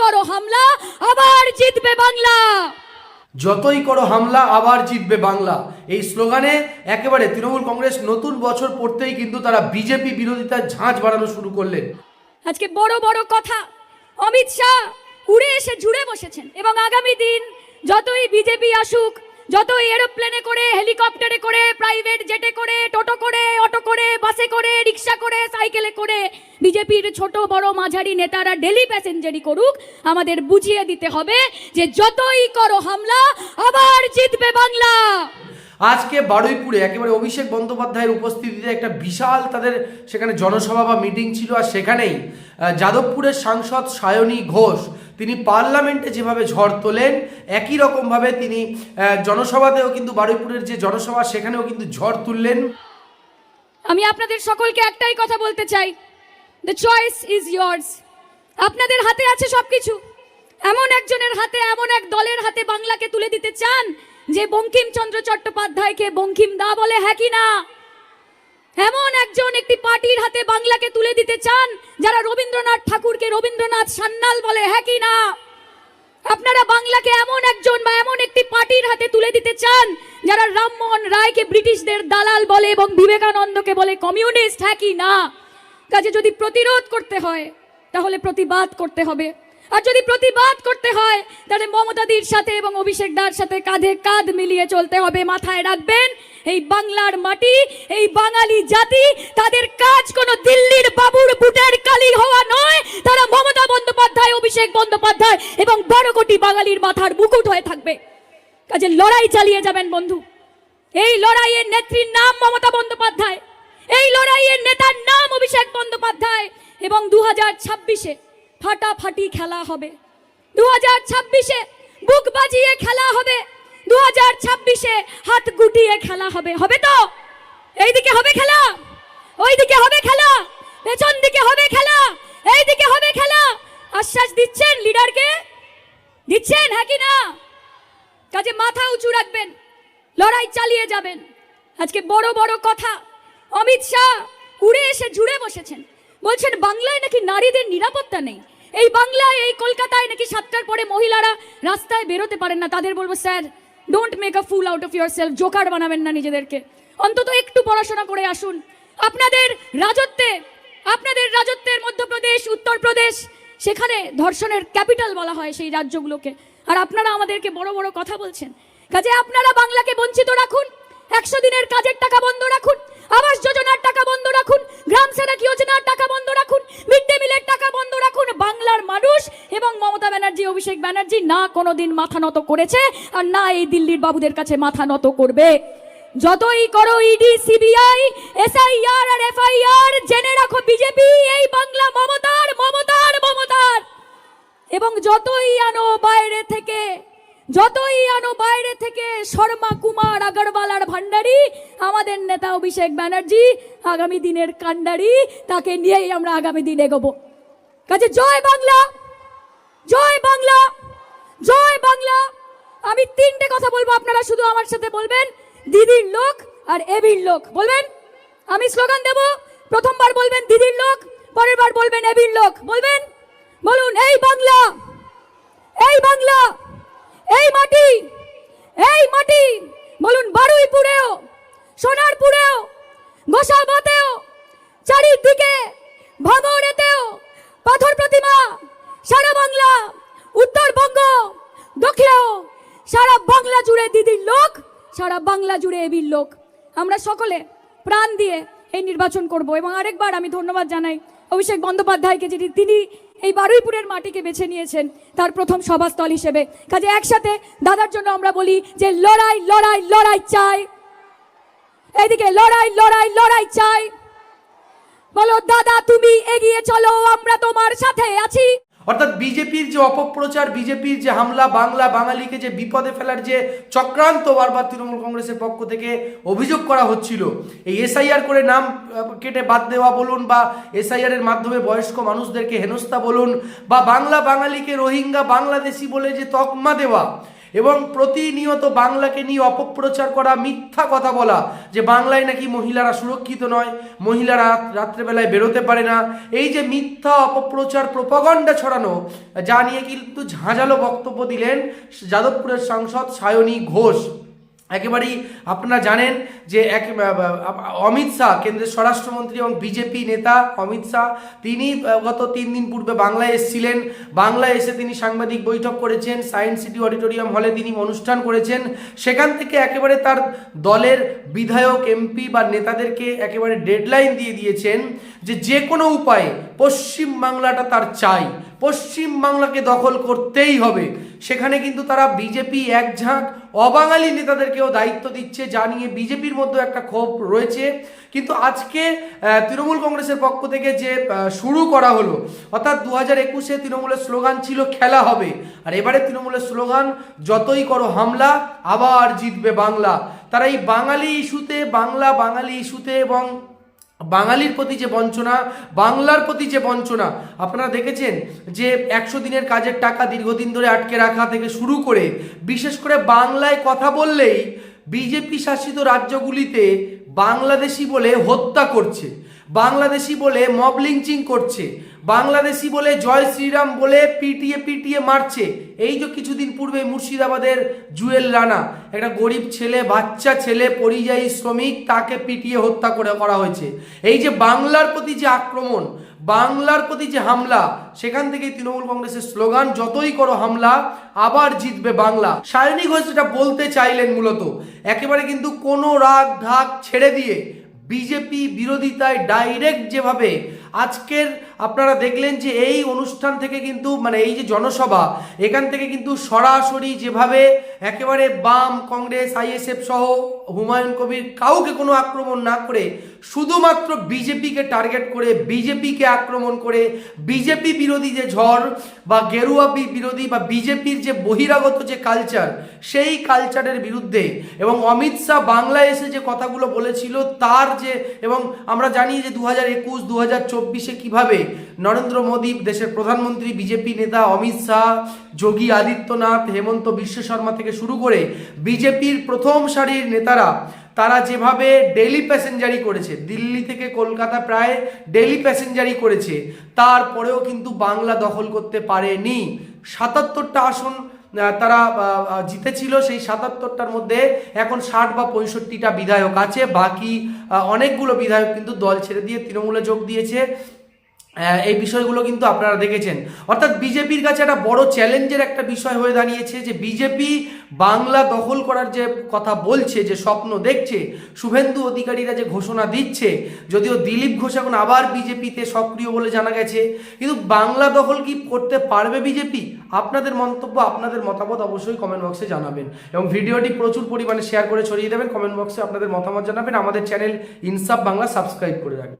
করো হামলা আবার জিতবে বাংলা। যতই করো হামলা আবার জিতবে বাংলা। এই স্লোগানে একেবারে তৃণমূল কংগ্রেস নতুন বছর পড়তেই কিন্তু তারা বিজেপি বিরোধিতার ঝাঁজ বাড়ানো শুরু করলেন। আজকে বড় বড় কথা অমিত শাহ উড়ে এসে জুড়ে বসেছেন এবং আগামী দিন যতই বিজেপি আসুক যতই এরোপ্লেনে করে, হেলিকপ্টারে করে, প্রাইভেট জেটে করে, টোটো করে, অটো করে, বাসে করে, রিক্সা করে, সাইকেলে করে, বিজেপির ছোট বড় মাঝারি নেতারা ডেলি প্যাসেঞ্জারি করুক, আমাদের বুঝিয়ে দিতে হবে যে যতই করো হামলা, আবার জিতবে বাংলা। আজকে বারুইপুরে একেবারে অভিষেক বন্দ্যোপাধ্যায়ের উপস্থিতিতে একটা বিশাল তাদের সেখানে জনসভা বা মিটিং ছিল, আর সেখানেই যাদবপুরের সাংসদ সায়নী ঘোষ তিনি পার্লামেন্টে যেভাবে ঝড় তোলেন, একই রকমভাবে তিনি জনসভাতেও কিন্তু বারুইপুরের যে জনসভা, সেখানেও কিন্তু ঝড় তুললেন। আমি আপনাদের সকলকে একটাই কথা বলতে চাই। দ্য চয়েস ইজ ইয়ার্স আপনাদের হাতে আছে সবকিছু। এমন একজনের হাতে, এমন এক দলের হাতে বাংলাকে তুলে দিতে চান, যে বঙ্কিমচন্দ্র চট্টোপাধ্যায়কে বঙ্কিম দা বলে হ্যাঁ কি না? এমন একজন একটি পার্টির হাতে বাংলাকে তুলে দিতে চান, যারা রবীন্দ্রনাথ ঠাকুরকে রবীন্দ্রনাথ সান্যাল বলে হ্যাঁ কি না? আপনারা বাংলাকে এমন একজন বা এমন একটি পার্টির হাতে তুলে দিতে চান, যারা রামমোহন রায়কে ব্রিটিশদের দালাল বলে এবং বিবেকানন্দকে বলে কমিউনিস্ট হ্যাঁ কি না? কাজে যদি প্রতিরোধ করতে হয়, তাহলে প্রতিবাদ করতে হবে। আর যদি প্রতিবাদ করতে হয়, তাহলে মমতাদির সাথে এবং অভিষেক দার সাথে কাঁধে কাঁধ মিলিয়ে চলতে হবে, মাথায় রাখবেন, এই বাংলার মাটি, এই বাঙালি জাতি, তাদের কাজ কোনো দিল্লির বাবুর বুটের কালি হওয়া নয়, তারা মমতা বন্দ্যোপাধ্যায়, অভিষেক বন্দ্যোপাধ্যায় এবং বারো কোটি বাঙালির মাথার মুকুট হয়ে থাকবে। কাজে লড়াই চালিয়ে যাবেন বন্ধু। এই লড়াইয়ের নেত্রীর নাম মমতা বন্দ্যোপাধ্যায়। এই লড়াইয়ের নেতার নাম অভিষেক বন্দ্যোপাধ্যায় এবং দু হাজার ছাব্বিশে ফাটাফাটি খেলা হবে। দু হাজার ছাব্বিশে বুক বাজিয়ে খেলা হবে। দু হাজার ছাব্বিশে হাত গুটিয়ে খেলা হবে। হবে তো? এইদিকে হবে খেলা। ওইদিকে হবে খেলা। পেছন দিকে হবে খেলা। এইদিকে হবে খেলা। আশ্বাস দিচ্ছেন লিডারকে? দিচ্ছেন হ্যাঁ কি না? কাজে মাথা উঁচু রাখবেন। লড়াই চালিয়ে যাবেন। আজকে বড় বড় কথা। অমিত শাহ উড়ে এসে জুড়ে বসেছেন। বলছেন, বাংলায় নাকি নারীদের নিরাপত্তা নেই? এই বাংলায়, এই কলকাতায় নাকি সাতটার পরে মহিলারা রাস্তায় বেরোতে পারেন না। তাদের বলব, sir don't make a fool out of yourself joker বানাবেন না নিজেদেরকে। অন্তত একটু পড়াশোনা করে আসুন। আপনাদের রাজত্বে, আপনাদের রাজত্বের মধ্যপ্রদেশ, উত্তরপ্রদেশ, সেখানে ধর্ষণের ক্যাপিটাল বলা হয় সেই রাজ্যগুলোকে। আর আপনারা আমাদেরকে বড় বড় কথা বলছেন। কাজে আপনারা বাংলাকে বঞ্চিত রাখুন। একশো দিনের কাজের টাকা বন্ধ রাখুন। আবাস যোজনার টাকা বন্ধ রাখুন, গ্রাম সেনাক যোজনার টাকা বন্ধ রাখুন, মিড ডে মিলের টাকা বন্ধ রাখুন, বাংলার মানুষ এবং মমতা ব্যানার্জি, অভিষেক ব্যানার্জি না কোনোদিন মাথা নত করেছে আর না এই দিল্লির বাবুদের কাছে মাথা নত করবে। যতই করো ইডি সিবিআই এসআইআর আর এফআইআর জেনে রাখো বিজেপি এই বাংলা মমতার মমতার মমতার। এবং যতই আনো বাইরে থেকে, যতই আনো বাইরে থেকে, শর্মা কুমার আগরওয়াল আর ভান্ডারি আমাদের নেতা অভিষেক ব্যানার্জি আগামী দিনের কান্ডারি, তাকে নিয়েই আমরা আগামী দিন এগোবো। কাজে জয় বাংলা! জয় বাংলা! জয় বাংলা! আমি তিনটে কথা বলব, আপনারা শুধু আমার সাথে বলবেন, দিদির লোক আর এবির লোক। বলবেন? আমি স্লোগান দেব, প্রথমবার বলবেন দিদির লোক পরের বার বলবেন এবির লোক। বলবেন? বলুন, এই বাংলা! এই বাংলা! এই মাটি! এই মাটি! বলুন, বারুইপুরেও, সোনারপুরেও, গোসাবাতেও, চারিদিকে ভাঙড়েতেও পাথর প্রতিমা সারা বাংলা, উত্তরবঙ্গ, দক্ষিণেও সারা বাংলা জুড়ে দিদির লোক, সারা বাংলা জুড়ে এবির লোক। আমরা সকলে প্রাণ দিয়ে এই নির্বাচন করব এবং আরেকবার আমি ধন্যবাদ জানাই অভিষেক বন্দ্যোপাধ্যায়কে যেটি তিনি এই বারুইপুরের মাটিকে বেছে নিয়েছেন তার প্রথম সভাস্থল হিসেবে। কাজে একসাথে দাদার জন্য আমরা বলি যে, লড়াই লড়াই লড়াই চাই। এদিকে লড়াই লড়াই লড়াই চাই। বলো, দাদা, তুমি এগিয়ে চলো, আমরা তোমার সাথে আছি। অর্থাৎ বিজেপির যে অপপ্রচার, বিজেপির যে হামলা, বাংলা বাঙালিকে যে বিপদে ফেলার যে চক্রান্ত বারবার তৃণমূল কংগ্রেসের পক্ষ থেকে অভিযোগ করা হচ্ছিল, এই এসআইআর করে নাম কেটে বাদ দেওয়া বলুন বা এসআইআর এর মাধ্যমে বয়স্ক মানুষদেরকে হেনস্থা বলুন বা বাংলা বাঙালিকে রোহিঙ্গা বাংলাদেশি বলে যে তকমা দেওয়া এবং প্রতিনিয়ত বাংলাকে নিয়ে অপপ্রচার করা, মিথ্যা কথা বলা, যে বাংলায় নাকি মহিলারা সুরক্ষিত নয়, মহিলারা রাত্রেবেলায় বেরোতে পারে না, এই যে মিথ্যা অপপ্রচার প্রপাগণ্ডা ছড়ানো, যা নিয়ে কিন্তু ঝাঁঝালো বক্তব্য দিলেন যাদবপুরের সাংসদ সায়নী ঘোষ। একেবারেই আপনারা জানেন যে এক অমিত শাহ, কেন্দ্রের স্বরাষ্ট্রমন্ত্রী এবং বিজেপি নেতা অমিত শাহ, তিনি গত তিন দিন পূর্বে বাংলায় এসেছিলেন। বাংলায় এসে তিনি সাংবাদিক বৈঠক করেছেন, সায়েন্স সিটি অডিটোরিয়াম হলে তিনি অনুষ্ঠান করেছেন। সেখান থেকে একেবারে তার দলের বিধায়ক, এমপি বা নেতাদেরকে একেবারে ডেডলাইন দিয়ে দিয়েছেন যে যে কোনো উপায়ে পশ্চিম বাংলাটা তার চাই। পশ্চিম বাংলাকে দখল করতেই হবে। সেখানে কিন্তু তারা বিজেপি এক ঝাঁক, অবাঙালি নেতাদেরকেও দায়িত্ব দিচ্ছে যা নিয়ে বিজেপির মধ্যে একটা ক্ষোভ রয়েছে। কিন্তু আজকে তৃণমূল কংগ্রেসের পক্ষ থেকে যে শুরু করা হলো, অর্থাৎ দু হাজার একুশে তৃণমূলের স্লোগান ছিল, খেলা হবে। আর এবারে তৃণমূলের স্লোগান, যতই করো হামলা, আবার জিতবে বাংলা। তারা এই বাঙালি ইস্যুতে, বাংলা বাঙালি ইস্যুতে এবং বাঙালির প্রতি যে বঞ্চনা, বাংলার প্রতি যে বঞ্চনা, আপনারা দেখেছেন যে একশো দিনের কাজের টাকা দীর্ঘদিন ধরে আটকে রাখা থেকে শুরু করে, বিশেষ করে বাংলায় কথা বললেই, বিজেপি শাসিত রাজ্যগুলিতে বাংলাদেশি বলে হত্যা করছে, বাংলাদেশি বলে মব লিঞ্চিং করছে, বাংলাদেশি বলে জয় শ্রীরাম বলে পিটিয়ে পিটিয়ে মারছে। এই যে কিছুদিন পূর্বে মুর্শিদাবাদের জুয়েল রানা, একটা গরিব ছেলে, বাচ্চা ছেলে, পরিযায়ী শ্রমিক, তাকে পিটিয়ে হত্যা করে করা হয়েছে। এই যে বাংলার প্রতি যে আক্রমণ বাংলার প্রতি যে হামলা, সেখান থেকেই তৃণমূল কংগ্রেসের স্লোগান, যতই করো হামলা, আবার জিতবে বাংলা। সায়নী ঘোষ যেটা বলতে চাইলেন মূলত, একেবারে কিন্তু কোনো রাগ ঢাক ছেড়ে দিয়ে বিজেপি বিরোধিতায় ডাইরেক্ট যেভাবে আজকের আপনারা দেখলেন যে এই অনুষ্ঠান থেকে কিন্তু মানে এই যে জনসভা, এখান থেকে কিন্তু সরাসরি যেভাবে একেবারে বাম, কংগ্রেস, আইএসএফ সহ হুমায়ুন কবির কাউকে কোনো আক্রমণ না করে শুধুমাত্র বিজেপিকে টার্গেট করে, বিজেপিকে আক্রমণ করে, বিজেপি বিরোধী যে ঝড় বা গেরুয়া বিরোধী বা বিজেপির যে বহিরাগত যে কালচার সেই কালচারের বিরুদ্ধে এবং অমিত শাহ বাংলায় এসে যে কথাগুলো বলেছিল, তার যে এবং আমরা জানি যে দু হাজার একুশ দু হাজার চব্বিশে কীভাবে নরেন্দ্র মোদী, দেশের প্রধানমন্ত্রী, বিজেপি নেতা অমিত শাহ, যোগী আদিত্যনাথ, হেমন্ত বিশ্ব শর্মা থেকে শুরু করে বিজেপির প্রথম সারির নেতারা, তারা যেভাবে ডেলি প্যাসেঞ্জারি করেছে, দিল্লি থেকে কলকাতা প্রায় ডেলি প্যাসেঞ্জারি করেছে, তারপরেও কিন্তু বাংলা দখল করতে পারেনি। সাতাত্তরটা আসন তারা জিতেছিল, সেই সাতাত্তরটার মধ্যে এখন ষাট বা পঁয়ষট্টিটা বিধায়ক আছে, বাকি অনেকগুলো বিধায়ক কিন্তু দল ছেড়ে দিয়ে তৃণমূলে যোগ দিয়েছে। এই বিষয়গুলো কিন্তু আপনারা দেখেছেন। অর্থাৎ বিজেপির কাছে একটা বড় চ্যালেঞ্জের একটা বিষয় হয়ে দাঁড়িয়েছে যে বিজেপি বাংলা দখল করার যে কথা বলছে, যে স্বপ্ন দেখছে, শুভেন্দু অধিকারীরা যে ঘোষণা দিচ্ছে, যদিও দিলীপ ঘোষ এখন আবার বিজেপিতে সক্রিয় বলে জানা গেছে। কিন্তু বাংলা দখল কি করতে পারবে বিজেপি? আপনাদের মন্তব্য, আপনাদের মতামত অবশ্যই কমেন্ট বক্সে জানাবেন। এবং ভিডিওটি প্রচুর পরিমাণে শেয়ার করে ছড়িয়ে দেবেন। কমেন্ট বক্সে আপনাদের মতামত জানাবেন। আমাদের চ্যানেল ইনসাফ বাংলা সাবস্ক্রাইব করে রাখবেন।